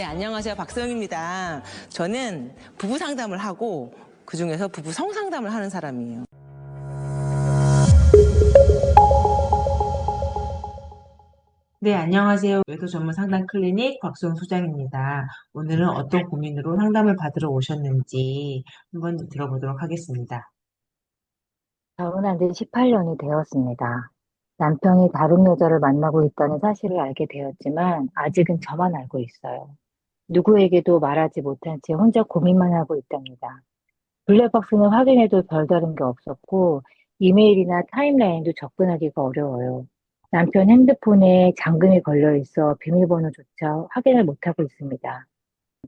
네, 안녕하세요. 박서영입니다. 저는 부부 상담을 하고 그중에서 부부 성상담을 하는 사람이에요. 네, 안녕하세요. 외도 전문 상담 클리닉 박수영 소장입니다. 오늘은 어떤 고민으로 상담을 받으러 오셨는지 한번 들어보도록 하겠습니다. 결혼한 지 18년이 되었습니다. 남편이 다른 여자를 만나고 있다는 사실을 알게 되었지만 아직은 저만 알고 있어요. 누구에게도 말하지 못한 채 혼자 고민만 하고 있답니다. 블랙박스는 확인해도 별다른 게 없었고 이메일이나 타임라인도 접근하기가 어려워요. 남편 핸드폰에 잠금이 걸려 있어 비밀번호조차 확인을 못하고 있습니다.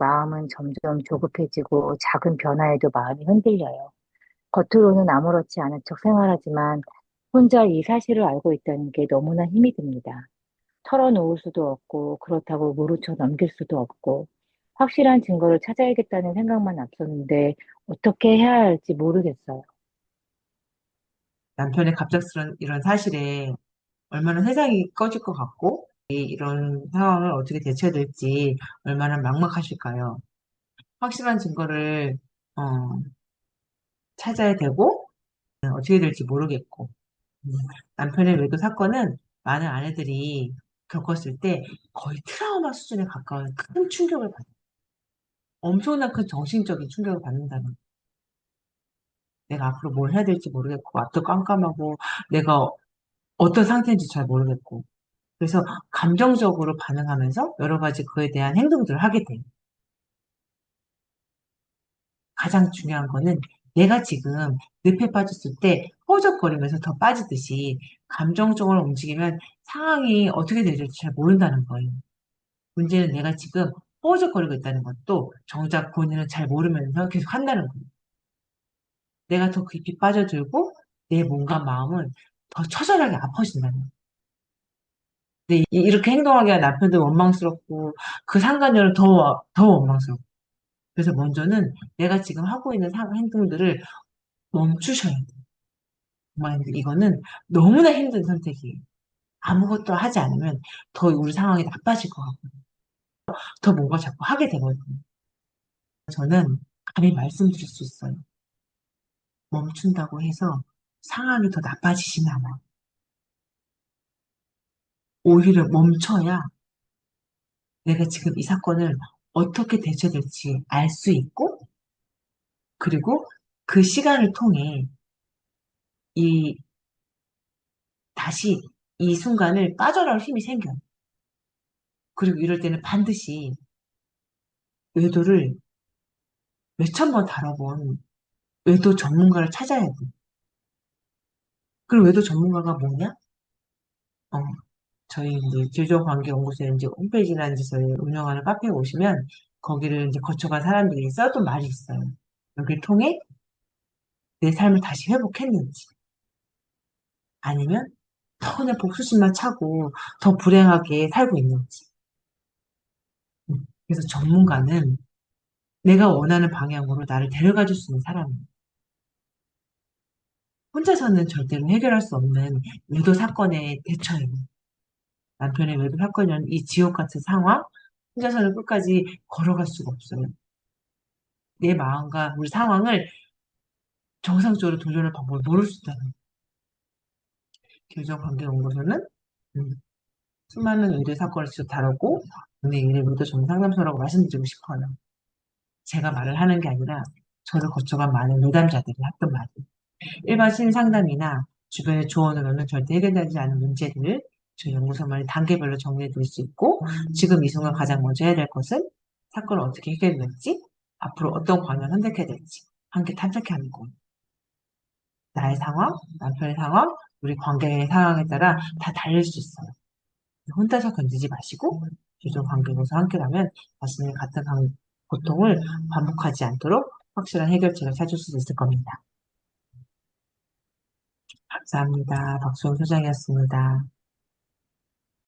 마음은 점점 조급해지고 작은 변화에도 마음이 흔들려요. 겉으로는 아무렇지 않은 척 생활하지만 혼자 이 사실을 알고 있다는 게 너무나 힘이 듭니다. 털어놓을 수도 없고 그렇다고 모르쳐 넘길 수도 없고 확실한 증거를 찾아야겠다는 생각만 앞섰는데 어떻게 해야 할지 모르겠어요. 남편의 갑작스런 이런 사실에 얼마나 세상이 꺼질 것 같고 이- 이런 상황을 어떻게 대처해야 될지 얼마나 막막하실까요? 확실한 증거를 어, 찾아야 되고 어떻게 될지 모르겠고 음, 남편의 외도 사건은 많은 아내들이 겪었을 때 거의 트라우마 수준에 가까운 큰 충격을 받아요. 엄청난 큰 정신적인 충격을 받는다는. 내가 앞으로 뭘 해야 될지 모르겠고 앞도 깜깜하고 내가 어떤 상태인지 잘 모르겠고 그래서 감정적으로 반응하면서 여러 가지 그에 대한 행동들을 하게 돼요. 가장 중요한 거는 내가 지금 늪에 빠졌을 때 허우적거리면서 더 빠지듯이 감정적으로 움직이면 상황이 어떻게 될지 잘 모른다는 거예요. 문제는 내가 지금 허우적거리고 있다는 것도 정작 본인은 잘 모르면서 계속 한다는 거예요. 내가 더 깊이 빠져들고 내 몸과 마음은 더 처절하게 아파진다는 거예요. 이렇게 행동하기가 남편도 원망스럽고 그 상간녀는 더, 더 원망스럽고 그래서 먼저는 내가 지금 하고 있는 상- 행동들을 멈추셔야 돼요. 이거는 너무나 힘든 선택이에요. 아무것도 하지 않으면 더 우리 상황이 나빠질 것 같거든요. 더 뭔가 자꾸 하게 되거든요. 저는 감히 말씀드릴 수 있어요. 멈춘다고 해서 상황이 더 나빠지진 않아요. 오히려 멈춰야 내가 지금 이 사건을 어떻게 대처될지 알 수 있고, 그리고 그 시간을 통해 이, 다시 이 순간을 빠져나올 힘이 생겨요. 그리고 이럴 때는 반드시 외도를 몇천 번 다뤄본 외도 전문가를 찾아야 돼. 그럼 외도 전문가가 뭐냐? 어, 저희 이제 질병관계연구소에 이제 홈페이지나 이제 저희 운영하는 카페에 오시면 거기를 이제 거쳐간 사람들이 써둔 말이 있어요. 여기를 통해 내 삶을 다시 회복했는지 아니면 더 그냥 복수심만 차고 더 불행하게 살고 있는지. 음, 그래서 전문가는 내가 원하는 방향으로 나를 데려가 줄 수 있는 사람이에요. 혼자서는 절대로 해결할 수 없는 외도 사건의 대처예요. 남편의 외도 사건이라는 이 지옥 같은 상황, 혼자서는 끝까지 걸어갈 수가 없어요. 내 마음과 우리 상황을 정상적으로 돌려놓을 방법을 모를 수 있다는 거예요. 교정 관계연구소는 음, 수많은 의대 사건을 직접 다루고 의대 의도 전문 상담소라고 말씀드리고 싶어요. 제가 말을 하는 게 아니라 저를 거쳐간 많은 내담자들이 했던 말이에요. 일반 신상담이나 주변의 조언으로는 절대 해결되지 않은 문제들을 저희 연구소만이 단계별로 정리해 드릴 수 있고 지금 이 순간 가장 먼저 해야 될 것은 사건을 어떻게 해결될지 앞으로 어떤 방향을 선택해야 될지 함께 탐색해 하는 거예요. 나의 상황, 남편의 상황, 우리 관계의 상황에 따라 다 달릴 수 있어요. 혼자서 견디지 마시고 교정 관계에서 함께라면 자신의 같은 강- 고통을 반복하지 않도록 확실한 해결책을 찾을 수 있을 겁니다. 감사합니다. 박수영 소장이었습니다.